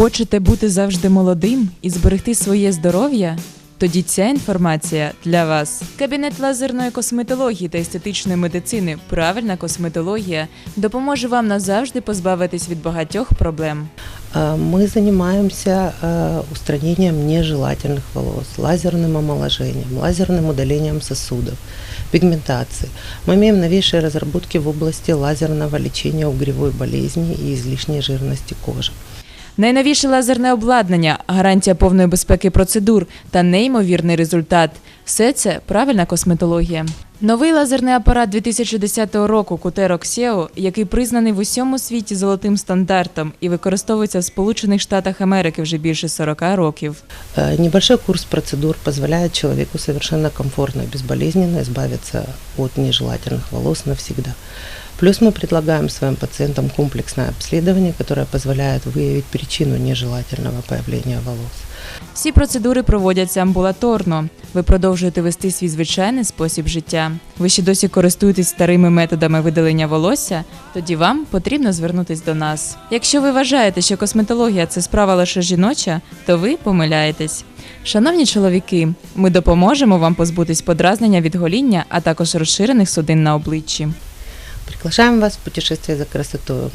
Хочете бути завжди молодим і зберегти своє здоров'я? Тоді ця інформація для вас. Кабінет лазерної косметології та естетичної медицини Правильна косметологія допоможе вам назавжди позбавитись від багатьох проблем. Э, Мы занимаемся э, устранением нежелательных волос, лазерным омоложением, лазерным удалением сосудов, пигментации. Мы имеем новейшие разработки в области лазерного лечения угревой болезни и излишней жирности кожи. Найновіше лазерне обладнання, гарантія повної безпеки процедур та неймовірний результат. Все це правильна косметологія. Новий лазерний апарат 2010 року Кутеро Xeo, який признаний в усьому світі золотим стандартом і використовується в Сполучених Штатах Америки вже більше 40 років. Э, Небольшой курс процедур позволяет человеку совершенно комфортно и безболезненно избавиться от нежелательных волос навсегда. Плюс мы предлагаем своим пациентам комплексное обследование, которое позволяет выявить причину нежелательного появления волос. Всі процедури проводяться амбулаторно. Ви продовжуєте вести свій звичайний спосіб життя. Ви ще досі користуєтесь старими методами видалення волосся, тоді вам потрібно звернутись до нас. Якщо ви вважаєте, що косметологія це справа лише жіноча, то ви помиляєтесь. Шановні чоловіки, ми допоможемо вам позбутись подразнення від гоління, а також розширених судин на обличчі. Приглашаем вас в путешествие за красотой.